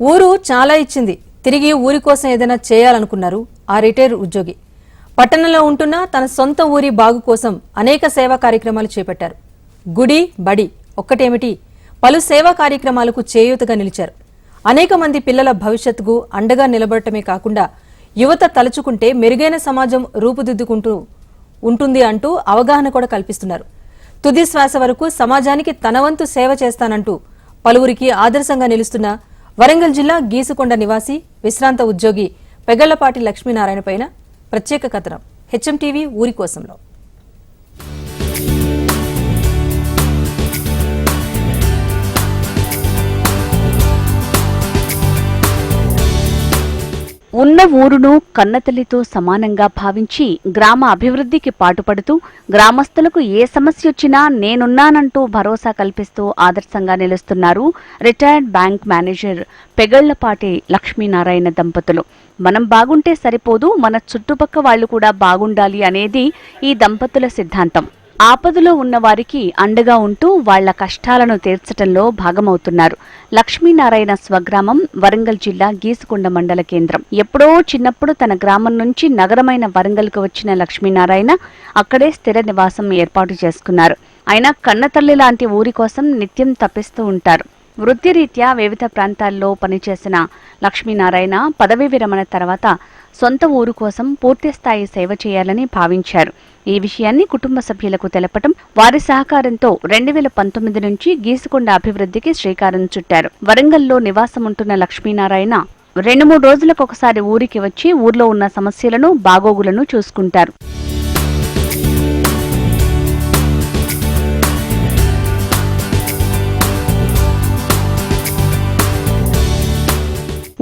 ఊరు చాలా ఇచ్చింది. తిరిగి ఊరి కోసం ఏదైనా చేయాలనుకున్నారు ఆ రిటైర్ ఉద్యోగి. పట్టణంలో ఉంటున్న తన సొంత ఊరి బాగు కోసం అనేక సేవా కార్యక్రమాలు చేపట్టారు. గుడి బడి ఒక్కటేమిటి? పలు సేవా కార్యక్రమాలకు చేయూతగా నిలిచారు. అనేక మంది పిల్లల భవిష్యత్తుకు అండగా నిలబడటమే కాకుండా యువత తలుచుకుంటే మెరుగైన సమాజం రూపుదిద్దుకుంటూ ఉంటుంది అంటూ అవగాహన కూడా కల్పిస్తున్నారు. తుది శ్వాస వరకు సమాజానికి తనవంతు సేవ చేస్తానంటూ పలువురికి ఆదర్శంగా నిలుస్తున్న వరంగల్ జిల్లా గీసుకొండ నివాసి విశ్రాంత ఉద్యోగి పెగళ్ళపాటి లక్ష్మీనారాయణ పైన ప్రత్యేక కథనం. హెచ్ఎం టీవీ ఊరి కోసంలో. ఉన్న ఊరును కన్నతల్లితో సమానంగా భావించి గ్రామ అభివృద్ధికి పాటుపడుతూ గ్రామస్తులకు ఏ సమస్య వచ్చినా నేనున్నానంటూ భరోసా కల్పిస్తూ ఆదర్శంగా నిలుస్తున్నారు retired bank manager Pegallapati Lakshminarayana దంపతులు. మనం బాగుంటే సరిపోదు మన చుట్టుపక్క వాళ్ళు కూడా బాగుండాలి అనేది ఈ దంపతుల సిద్ధాంతం. ఆపదలో ఉన్న వారికి అండగా ఉంటూ వాళ్ళ కష్టాలను తీర్చటంలో భాగమవుతున్నారు. లక్ష్మీనారాయణ స్వగ్రామం వరంగల్ జిల్లా గీసుకొండ మండల కేంద్రం. ఎప్పుడో చిన్నప్పుడు తన గ్రామం నుంచి నగరమైన వరంగల్కు వచ్చిన లక్ష్మీనారాయణ అక్కడే స్థిర నివాసం ఏర్పాటు చేసుకున్నారు. అయినా కన్నతల్లి లాంటి ఊరి కోసం నిత్యం తప్పిస్తూ ఉంటారు. వృత్తిరీత్యా వివిధ ప్రాంతాల్లో పనిచేసిన లక్ష్మీనారాయణ పదవీ విరమణ తర్వాత సొంత ఊరు కోసం పూర్తిస్థాయి సేవ చేయాలని భావించారు. ఈ విషయాన్ని కుటుంబ సభ్యులకు తెలపటం వారి సహకారంతో రెండు వేల పంతొమ్మిది నుంచి గీసుకొండ అభివృద్ధికి శ్రీకారం చుట్టారు. వరంగల్లో నివాసముంటున్న లక్ష్మీనారాయణ రెండు మూడు రోజులకు ఒకసారి ఊరికి వచ్చి ఊర్లో ఉన్న సమస్యలను బాగోగులను చూసుకుంటారు.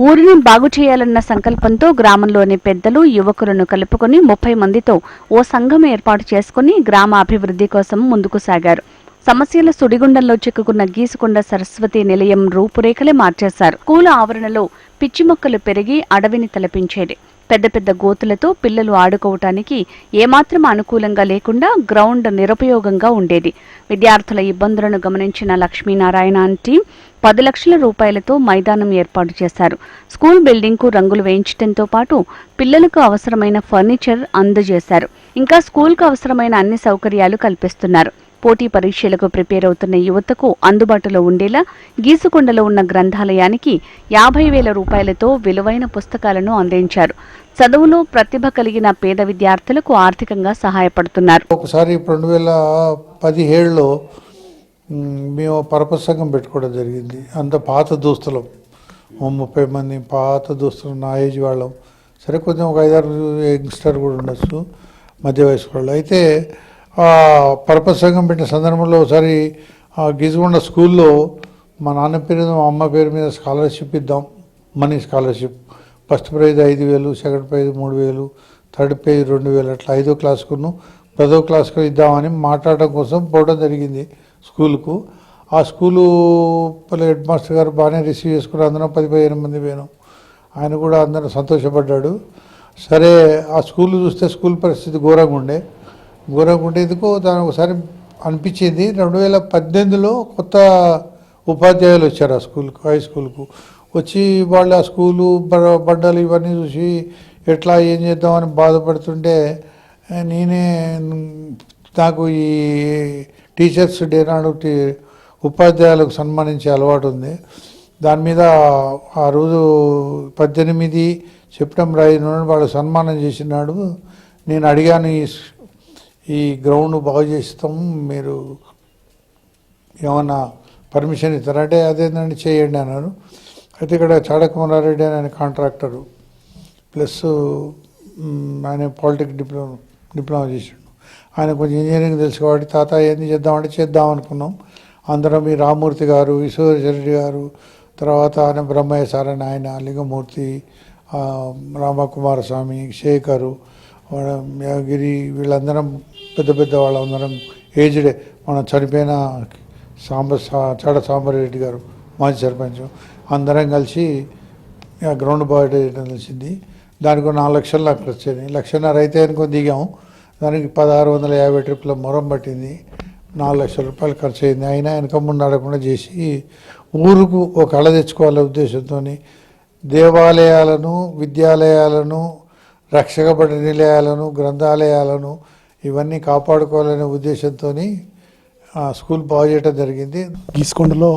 ఊరిని బాగు చేయాలన్న సంకల్పంతో గ్రామంలోని పెద్దలు యువకులను కలుపుకొని ముప్పై మందితో ఓ సంఘం ఏర్పాటు చేసుకుని గ్రామ అభివృద్ధి కోసం ముందుకు సాగారు. సమస్యల సుడిగుండంలో చిక్కుకున్న గీసుకొండ సరస్వతి నిలయం రూపురేఖలే మార్చేశారు. స్కూల్ ఆవరణలో పిచ్చి మొక్కలు పెరిగి అడవిని తలపించేది. పెద్ద పెద్ద గోతులతో పిల్లలు ఆడుకోవటానికి ఏమాత్రం అనుకూలంగా లేకుండా గ్రౌండ్ నిరుపయోగంగా ఉండేది. విద్యార్థుల ఇబ్బందులను గమనించిన లక్ష్మీనారాయణ టీం పది లక్షల రూపాయలతో మైదానం ఏర్పాటు చేశారు. స్కూల్ బిల్డింగ్కు రంగులు వేయించడంతో పాటు పిల్లలకు అవసరమైన ఫర్నిచర్ అందజేశారు. ఇంకా స్కూల్కు అవసరమైన అన్ని సౌకర్యాలు కల్పిస్తున్నారు. పోటీ పరీక్షలకు ప్రిపేర్ అవుతున్న యువతకు అందుబాటులో ఉండేలా గీసుకొండలో ఉన్న గ్రంథాలయానికి యాభై వేల రూపాయలతో విలువైన పుస్తకాలను అందించారు. చదువులో ప్రతిభ కలిగిన పేద విద్యార్థులకు ఆర్థికంగా సహాయపడుతున్నారు. ఒకసారి రెండు వేల పదిహేడులో మేము పరపతి సంఘం పెట్టుకోవడం జరిగింది. అంత పాత దోస్తులం. ముప్పై మంది పాత దోస్తులు నా ఏజ్ వాళ్ళం. సరే కొంచెం ఒక ఐదారు యంగ్స్టర్ కూడా ఉండొచ్చు మధ్య వయసు వాళ్ళు అయితే పరపతి సంఘం పెట్టిన సందర్భంలో ఒకసారి గిజగొండ స్కూల్లో మా నాన్న పేరు మీద మా అమ్మ పేరు మీద స్కాలర్షిప్ ఇద్దాం మనీ స్కాలర్షిప్. ఫస్ట్ ప్రైజ్ ఐదు వేలు సెకండ్ ప్రైజ్ మూడు వేలు థర్డ్ ప్రైజ్ రెండు వేలు అట్లా ఐదో క్లాస్కును పదో క్లాస్కు ఇద్దామని మాట్లాడడం కోసం పోవడం జరిగింది స్కూల్కు. ఆ స్కూలు హెడ్ మాస్టర్ గారు బాగానే రిసీవ్ చేసుకుని అందరం పది పదిహేను మంది పోయినాం. ఆయన కూడా అందరూ సంతోషపడ్డాడు. సరే ఆ స్కూల్ చూస్తే స్కూల్ పరిస్థితి ఘోరంగా ఉండే. ఘోరంగా ఉండేందుకు దాని ఒకసారి అనిపించింది. రెండు వేల పద్దెనిమిదిలో కొత్త ఉపాధ్యాయులు వచ్చారు ఆ స్కూల్కు హై స్కూల్కు. వచ్చి వాళ్ళు ఆ స్కూలు బండలు బడ్డలు ఇవన్నీ చూసి ఎట్లా ఏం చేద్దామని బాధపడుతుంటే నేనే నాకు ఈ టీచర్స్ డే నాడు ఉపాధ్యాయులకు సన్మానించే అలవాటు ఉంది. దాని మీద ఆ రోజు పద్దెనిమిది సెప్టెంబర్ ఐదు నుండి వాళ్ళు సన్మానం చేసినాడు. నేను అడిగాను ఈ ఈ గ్రౌండ్ బాగు చేస్తాం మీరు ఏమన్నా పర్మిషన్ ఇస్తారంటే అదేంటంటే చేయండి అన్నారు. అయితే ఇక్కడ చాడకుమారారెడ్డి అని ఆయన కాంట్రాక్టరు. ప్లస్ ఆయన పాలిటెక్ డిప్లొమా డిప్లొమా చేసిండు ఆయన కొంచెం ఇంజనీరింగ్ తెలుసు కాబట్టి తాత ఏంది చేద్దామంటే చేద్దాం అనుకున్నాం. అందరం ఈ రామూర్తి గారు ఈశ్వరరెడ్డి గారు తర్వాత ఆయన బ్రహ్మయ్య సార్ అని ఆయన లింగమూర్తి రామకుమార స్వామి శేఖరు వాళ్ళ యాగిరి వీళ్ళందరం పెద్ద పెద్ద వాళ్ళందరం ఏజ్డే మన చనిపోయిన సాంబ సా- చాడ సాంబారెడ్డి గారు మాజీ సర్పంచ్. అందరం కలిసి గ్రౌండ్ బాడీ చేయడం తెలిసింది. దానికి నాలుగు లక్షలు నాకు వచ్చేది లక్షన్నర అయితే అనుకో దిగాము దానికి పదహారు వందల యాభై ట్రిప్ల మొరం పట్టింది. నాలుగు లక్షల రూపాయలు ఖర్చు అయింది. అయినా వెనక ముందు నడకుండా చేసి ఊరుకు ఒక కళ తెచ్చుకోవాలనే ఉద్దేశంతో దేవాలయాలను విద్యాలయాలను రక్షకబడి నిలయాలను గ్రంథాలయాలను ఇవన్నీ కాపాడుకోవాలనే ఉద్దేశంతో స్కూల్ బాగు చేయడం జరిగింది. గీసుకొండలో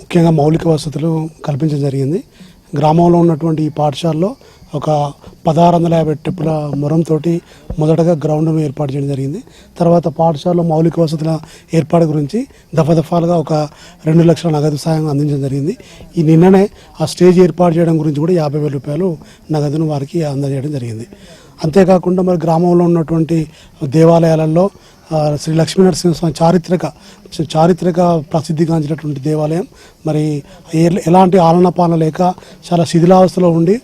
ముఖ్యంగా మౌలిక వసతులు కల్పించడం జరిగింది. గ్రామంలో ఉన్నటువంటి ఈ పాఠశాలలో ఒక పదహారు వందల యాభై టెప్పుల మురంతో మొదటగా గ్రౌండ్ను ఏర్పాటు చేయడం జరిగింది. తర్వాత పాఠశాలలో మౌలిక వసతుల ఏర్పాటు గురించి దఫాదఫాలుగా ఒక రెండు లక్షల నగదు సాయం అందించడం జరిగింది. ఈ నిన్ననే ఆ స్టేజ్ ఏర్పాటు చేయడం గురించి కూడా యాభై వేల రూపాయలు నగదును వారికి అందజేయడం జరిగింది. అంతేకాకుండా మరి గ్రామంలో ఉన్నటువంటి దేవాలయాలలో శ్రీ లక్ష్మీ నరసింహస్వామి చారిత్రక చారిత్రక ప్రసిద్ధిగాంచినటువంటి దేవాలయం. మరి ఎలాంటి ఆలన పాలన లేక చాలా శిథిలావస్థలో ఉండి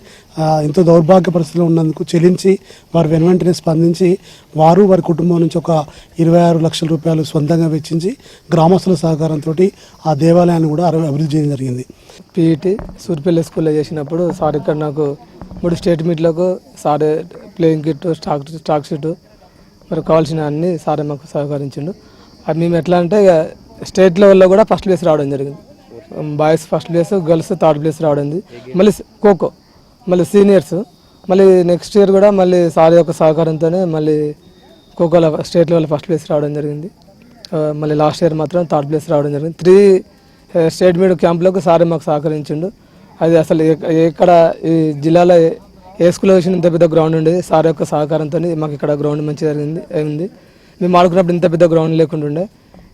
ఎంతో దౌర్భాగ్య పరిస్థితిలో ఉన్నందుకు చెల్లించి వారు వెనువెంటనే స్పందించి వారు వారి కుటుంబం నుంచి ఒక ఇరవై ఆరు లక్షల రూపాయలు సొంతంగా వెచ్చించి గ్రామస్తుల సహకారంతో ఆ దేవాలయాన్ని కూడా అభివృద్ధి చేయడం జరిగింది. పీఈటీ సూర్పల్లి స్కూల్లో చేసినప్పుడు సార్ ఇక్కడ నాకు మూడు state మీట్లకు sir playing kit stock stock sheet మరి కావాల్సిన అన్ని సారే మాకు సహకరించిండు. అది మేము ఎట్లా అంటే ఇక స్టేట్ లెవెల్లో కూడా ఫస్ట్ ప్లేస్ రావడం జరిగింది. Boys first place girls third place రావడం. మళ్ళీ ఖోఖో మళ్ళీ సీనియర్స్ మళ్ళీ నెక్స్ట్ ఇయర్ కూడా మళ్ళీ సార్ యొక్క సహకారంతోనే మళ్ళీ ఖోఖోలో స్టేట్ లెవెల్ ఫస్ట్ ప్లేస్ రావడం జరిగింది. మళ్ళీ లాస్ట్ ఇయర్ మాత్రం థర్డ్ ప్లేస్ రావడం జరిగింది. త్రీ స్టేట్ మీడ్ క్యాంపులకు సారే మాకు సహకరించిండు. అది అసలు ఎక్క- ఎక్కడ ఈ జిల్లాలో ఏ- స్కూల్లో వచ్చిన ఇంత పెద్ద గ్రౌండ్ ఉండేది. సార్ యొక్క సహకారంతో మాకు ఇక్కడ గ్రౌండ్ మంచిగా జరిగింది ఉంది మేము ఆడుకున్నప్పుడు ఇంత పెద్ద గ్రౌండ్ లేకుండా ఉండే.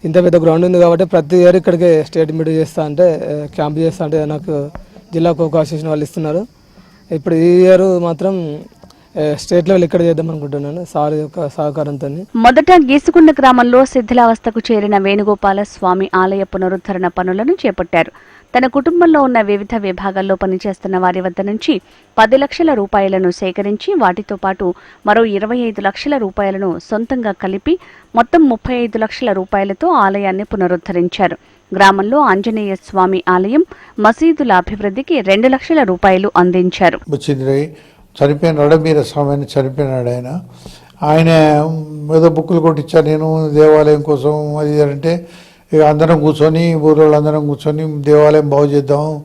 ఇంత పెద్ద గ్రౌండ్ ఉంది కాబట్టి ప్రతి ఇయర్ ఇక్కడికి స్టేట్ మీట్ చేస్తా అంటే క్యాంప్ చేస్తా అంటే నాకు జిల్లా ఖోఖో అసోసియేషన్ వాళ్ళు ఇస్తున్నారు. ఇప్పుడు ఈ ఇయర్ మాత్రం స్టేట్ లెవెల్ ఇక్కడ చేద్దాం అనుకుంటున్నాను? సార్ యొక్క సహకారంతో. మొదట గీసుకుండ గ్రామంలో శిథిలావస్థకు చేరిన వేణుగోపాల స్వామి ఆలయ పునరుద్ధరణ పనులను చేపట్టారు. తన కుటుంబంలో ఉన్న వివిధ విభాగాల్లో పనిచేస్తున్న వారి వద్ద నుంచి పది లక్షల రూపాయలను సేకరించి వాటితో పాటు మరో ఇరవై ఐదు లక్షల రూపాయలను సొంతంగా కలిపి మొత్తం ముప్పై ఐదు లక్షల రూపాయలతో ఆలయాన్ని పునరుద్ధరించారు. గ్రామంలో ఆంజనేయ స్వామి ఆలయం మసీదుల అభివృద్ధికి రెండు లక్షల రూపాయలు అందించారు. వచ్చింది చనిపోయిన రడమీర స్వామి అని చనిపోయినాడు ఆయన? ఆయన ఏదో బుక్కులు కొట్టించాను నేను దేవాలయం కోసం అది అంటే ఇక అందరం కూర్చొని ఊళ్ళో అందరం కూర్చొని దేవాలయం బాగు చేద్దాం.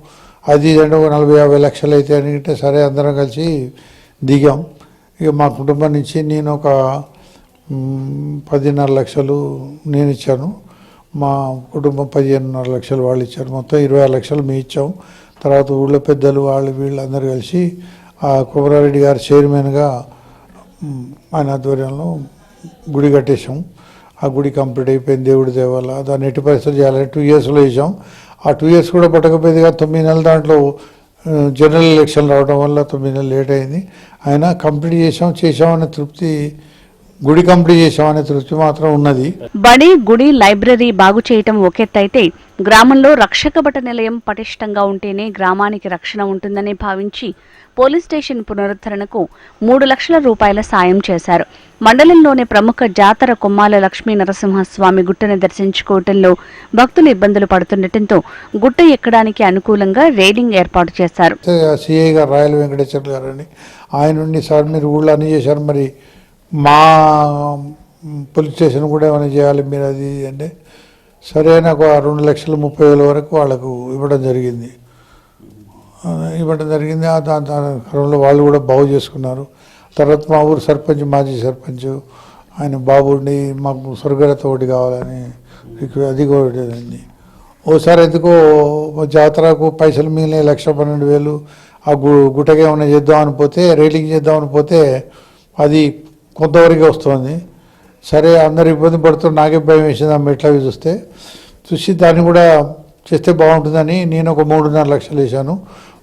అది ఇది అంటే ఒక నలభై యాభై లక్షలు అయితే అని అంటే సరే అందరం కలిసి దిగాం. ఇక మా కుటుంబం నుంచి నేను ఒక పదిన్నర లక్షలు నేను ఇచ్చాను. మా కుటుంబం పదిహేనున్నర లక్షలు వాళ్ళు ఇచ్చారు. మొత్తం ఇరవై ఆరు లక్షలు మేము ఇచ్చాం. తర్వాత ఊళ్ళో పెద్దలు వాళ్ళు వీళ్ళు అందరూ కలిసి కుమరారెడ్డి గారు చైర్మన్గా ఆయన ఆధ్వర్యంలో గుడి కట్టేసాం ఆ గుడి కంప్లీట్ అయిపోయింది దేవుడి దేవాల దాన్ని ఎట్టి పరిస్థితులు చేయాలని టూ ఇయర్స్లో వేసాం ఆ టూ ఇయర్స్ కూడా పట్టకపోయిందిగా తొమ్మిది నెలల దాంట్లో జనరల్ ఎలక్షన్ రావడం వల్ల తొమ్మిది నెలలు లేట్ అయింది. అయినా కంప్లీట్ చేసాం చేసామనే తృప్తి గుడి కంప్లీట్ చేసామనే తృప్తి మాత్రం ఉన్నది. బడి గుడి లైబ్రరీ బాగు చేయటం ఒకెత్తైతే గ్రామంలో రక్షక భట నిలయం పటిష్టంగా ఉంటేనే గ్రామానికి రక్షణ ఉంటుందని భావించి పోలీస్ స్టేషన్ పునరుద్ధరణకు మూడు లక్షల రూపాయల సాయం చేశారు. మండలంలోని ప్రముఖ జాతర కొమ్మాల లక్ష్మీ నరసింహస్వామి గుట్టను దర్శించుకోవటంలో భక్తులు ఇబ్బందులు పడుతుండటంతో గుట్ట ఎక్కడానికి అనుకూలంగా రైడింగ్ ఏర్పాటు చేశారు. సిఐ గారు రాయల వెంకటేశ్వర గారని ఆయన నుండి సార్ మీరు ఊళ్ళో అని చేశారు మరి మా పోలీస్ స్టేషన్ కూడా ఏమైనా చేయాలి మీరు అది అంటే సరే నాకు రెండు లక్షల ముప్పై వేల వరకు వాళ్ళకు ఇవ్వడం జరిగింది. ఇవ్వడం జరిగింది. దాని క్రమంలో వాళ్ళు కూడా బాగు చేసుకున్నారు. తర్వాత మా ఊరు సర్పంచ్ మాజీ సర్పంచ్ ఆయన బాబుని మాకు స్వర్గరథ ఒకటి కావాలని అది కూడా ఓసారి ఎందుకో జాతరకు పైసలు మిగిలిన లక్ష పన్నెండు వేలు ఆ గు గుట్టకి ఏమైనా చేద్దామని పోతే రైలింగ్ చేద్దామని పోతే అది కొంతవరకు వస్తుంది. సరే అందరు ఇబ్బంది పడుతున్న నాకే భయం వేసింది ఆ మెట్లవి చూస్తే. చూసి దాన్ని కూడా చేస్తే బాగుంటుందని నేను ఒక మూడున్నర లక్షలు వేసాను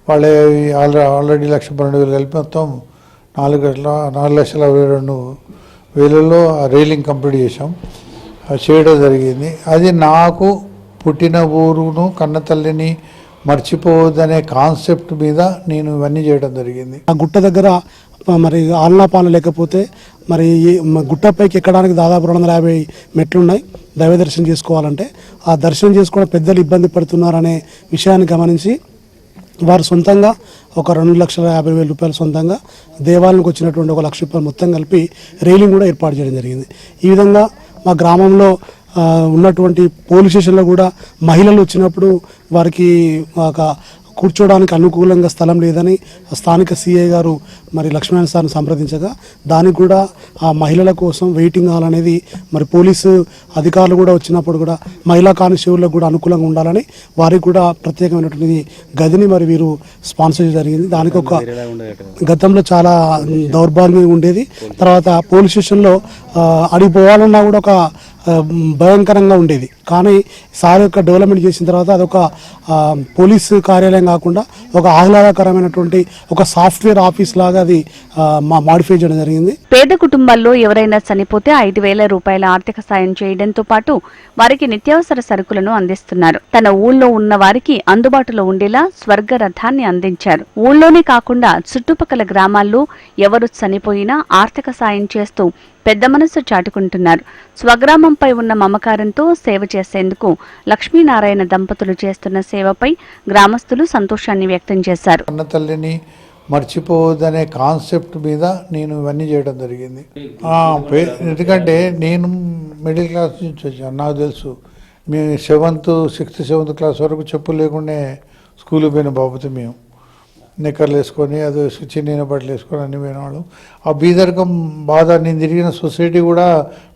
వాళ్ళే ఆల్రెడీ ఆల్రెడీ లక్ష పన్నెండు వేలు కలిపి మొత్తం నాలుగు గంటల నాలుగు లక్షల అరవై రెండు వేలలో ఆ రైలింగ్ కంప్లీట్ చేసాం అది చేయడం జరిగింది. అది నాకు పుట్టిన ఊరును కన్న తల్లిని మర్చిపోవద్దనే కాన్సెప్ట్ మీద నేను ఇవన్నీ చేయడం జరిగింది. ఆ గుట్ట దగ్గర మరి అల్లాపాలు లేకపోతే మరి ఈ గుట్టపైకి ఎక్కడానికి దాదాపు రెండు వందల యాభై మెట్లు ఉన్నాయి దైవ దర్శనం చేసుకోవాలంటే. ఆ దర్శనం చేసుకోవడం పెద్దలు ఇబ్బంది పడుతున్నారనే విషయాన్ని గమనించి వారు సొంతంగా ఒక రెండు లక్షల యాభై వేల రూపాయలు సొంతంగా దేవాలయంకి వచ్చినటువంటి ఒక లక్ష రూపాయలు మొత్తం కలిపి రైలింగ్ కూడా ఏర్పాటు చేయడం జరిగింది. ఈ విధంగా మా గ్రామంలో ఉన్నటువంటి పోలీస్ స్టేషన్లో కూడా మహిళలు వచ్చినప్పుడు వారికి ఒక కూర్చోడానికి అనుకూలంగా స్థలం లేదని స్థానిక సీఏ గారు మరి లక్ష్మీనారాయణ సార్ని సంప్రదించగా దానికి కూడా ఆ మహిళల కోసం వెయిటింగ్ హాల్ అనేది మరి పోలీసు అధికారులు కూడా వచ్చినప్పుడు కూడా మహిళా కానిస్టేబుల్లకు కూడా అనుకూలంగా ఉండాలని వారికి కూడా ప్రత్యేకమైనటువంటి గదిని మరి వీరు స్పాన్సర్ జరిగింది. దానికి ఒక గతంలో చాలా దౌర్భాగ్యం ఉండేది. తర్వాత పోలీస్ స్టేషన్లో అడిగిపోవాలన్నా కూడా ఒక భయంకరంగా ఉండేది. కానీ సార్ యొక్క డెవలప్మెంట్ చేసిన తర్వాత అదొక పోలీసు కార్యాలయం కాకుండా ఒక ఆహ్లాదకరమైనటువంటి ఒక సాఫ్ట్వేర్ ఆఫీస్ లాగా అది మా మాడిఫై చేయడం జరిగింది. పేద కుటుంబాల్లో ఎవరైనా చనిపోతే ఐదు వేల రూపాయల ఆర్థిక సాయం చేయడంతో పాటు వారికి నిత్యావసర సరుకులను అందిస్తున్నారు. తన ఊళ్ళో ఉన్న వారికి అందుబాటులో ఉండేలా స్వర్గ రథాన్ని అందించారు. ఊళ్ళోనే కాకుండా చుట్టుపక్కల గ్రామాల్లో ఎవరు చనిపోయినా ఆర్థిక సాయం చేస్తూ పెద్ద మనసు చాటుకుంటున్నారు. స్వగ్రామంపై ఉన్న మమకారంతో సేవ చేసేందుకు లక్ష్మీనారాయణ దంపతులు చేస్తున్న సేవపై గ్రామస్తులు సంతోషాన్ని వ్యక్తం చేశారు. అన్న తల్లిని మర్చిపోవద్దనే కాన్సెప్ట్ మీద నేను ఇవన్నీ చేయడం జరిగింది. ఎందుకంటే నేను మిడిల్ క్లాస్ నుంచి వచ్చాను నాకు తెలుసు. మేము సెవెంత్ సిక్స్త్ సెవెంత్ క్లాస్ వరకు చెప్పు లేకుండా స్కూల్కి పోయిన బాబుతో మేము. నిక్కర్లు వేసుకొని అది వేసుకొని చిన్న బట్టలు వేసుకొని అన్ని పోయినవాళ్ళం ఆ బీదరికం బాధ నేను తిరిగిన సొసైటీ కూడా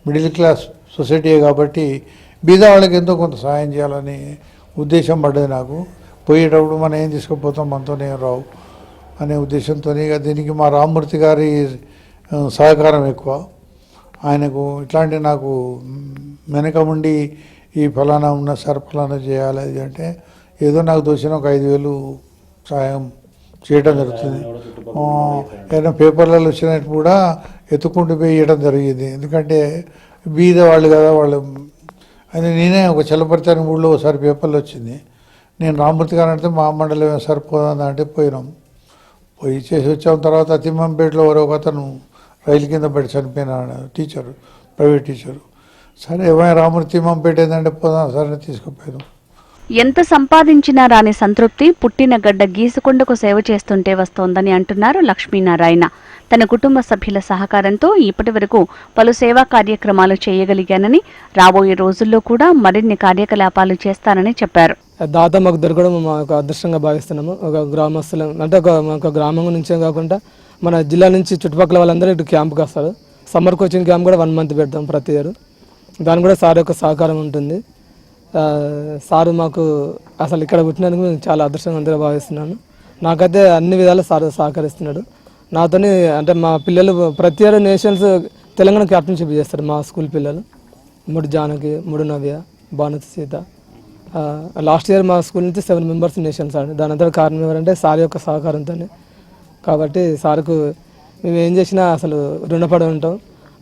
మిడిల్ క్లాస్ సొసైటీయే కాబట్టి బీద వాళ్ళకి ఎంతో కొంత సాయం చేయాలని ఉద్దేశం పడ్డది నాకు. పోయేటప్పుడు మనం ఏం తీసుకుపోతాం మనతోనే ఏం రావు అనే ఉద్దేశంతో దీనికి మా రామ్మూర్తి గారి సహకారం ఎక్కువ. ఆయనకు ఇట్లాంటి నాకు వెనక ఉండి ఈ ఫలానా ఉన్న సార్ ఫలానా చేయాలి అది అంటే ఏదో నాకు తోచిన ఒక ఐదు వేలు సాయం చేయడం జరుగుతుంది. ఏదైనా పేపర్లలో వచ్చినట్టు కూడా ఎత్తుకుంటూ పోయి ఇవ్వడం జరిగింది. ఎందుకంటే బీద వాళ్ళు కదా వాళ్ళు. అది నేనే ఒక చల్లపరిచాని ఊళ్ళో ఒకసారి పేపర్లు వచ్చింది. నేను రామూర్తి గారు అంటే మా మండలం సరిపోదా అంటే పోయినాం. పోయి చేసి వచ్చాం. తర్వాత తిమ్మంపేటలో ఎవరో ఒక అతను రైలు కింద పడి చనిపోయినాడు టీచరు ప్రైవేట్ టీచరు. సరే ఏమైనా రామూర్తి తిమ్మంపేట ఏంటంటే పోదాం సరే తీసుకుపోయినాం. ఎంత సంపాదించినా రాని సంతృప్తి పుట్టిన గడ్డ గీసుకొండకు సేవ చేస్తుంటే వస్తోందని అంటున్నారు లక్ష్మీనారాయణ. తన కుటుంబ సభ్యుల సహకారంతో ఇప్పటి వరకు పలు సేవా కార్యక్రమాలు చేయగలిగానని రాబోయే రోజుల్లో కూడా మరిన్ని కార్యకలాపాలు చేస్తానని చెప్పారు. దాత మాకు దొరకడం మా అదృష్టంగా భావిస్తున్నాము. ఒక గ్రామస్తులం అంటే ఒక గ్రామం నుంచే కాకుండా మన జిల్లా నుంచి చుట్టుపక్కల వాళ్ళందరూ ఇటు క్యాంప్కి వస్తారు. సమ్మర్ కోచింగ్ క్యాంప్ కూడా వన్ మంత్ పెడతాం ప్రతి ఇయర్. దాని కూడా సార్ యొక్క సహకారం ఉంటుంది. సారు మాకు అసలు ఇక్కడ పుట్టినందుకు నేను చాలా అదృష్టంగా భావిస్తున్నాను. నాకైతే అన్ని విధాలు సార్ సహకరిస్తున్నాడు. నాతోని అంటే మా పిల్లలు ప్రతి ఏడు నేషనల్స్ తెలంగాణ క్యాప్టెన్షిప్ చేస్తారు మా స్కూల్ పిల్లలు. మూడు జానకి మూడు నవ్య భానుతి సీత. లాస్ట్ ఇయర్ మా స్కూల్ నుంచి సెవెన్ మెంబర్స్ నేషన్స్ ఆడి. దాని అంతా కారణం ఎవరంటే సార్ యొక్క సహకారంతోనే. కాబట్టి సార్కు మేము ఏం చేసినా అసలు రుణపడి ఉంటాం.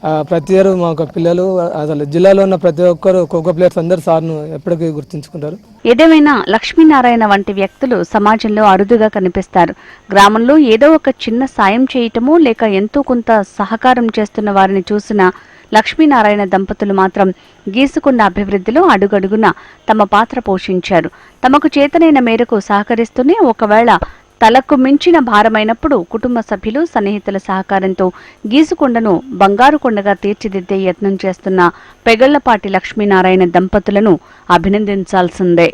ప్రతి ఇయర్ మా పిల్లలు అసలు జిల్లాలో ఉన్న ప్రతి ఒక్కరు ఖోఖో ప్లేయర్స్ అందరు సార్ను ఎప్పటికీ గుర్తుంచుకుంటారు. ఏదేమైనా లక్ష్మీనారాయణ వంటి వ్యక్తులు సమాజంలో అరుదుగా కనిపిస్తారు. గ్రామంలో ఏదో ఒక చిన్న సాయం చేయటము లేక ఎంతో కొంత సహకారం చేస్తున్న వారిని చూసిన లక్ష్మీనారాయణ దంపతులు మాత్రం గీసుకున్న అభివృద్ధిలో అడుగడుగున తమ పాత్ర పోషించారు. తమకు చేతనైన మేరకు సహకరిస్తూనే ఒకవేళ తలకు మించిన భారమైనప్పుడు కుటుంబ సభ్యులు సన్నిహితుల సహకారంతో గీసుకొండను బంగారు కొండగా తీర్చిదిద్దే యత్నం చేస్తున్న పెగళ్ళపాటి లక్ష్మీనారాయణ దంపతులను అభినందించాల్సిందే.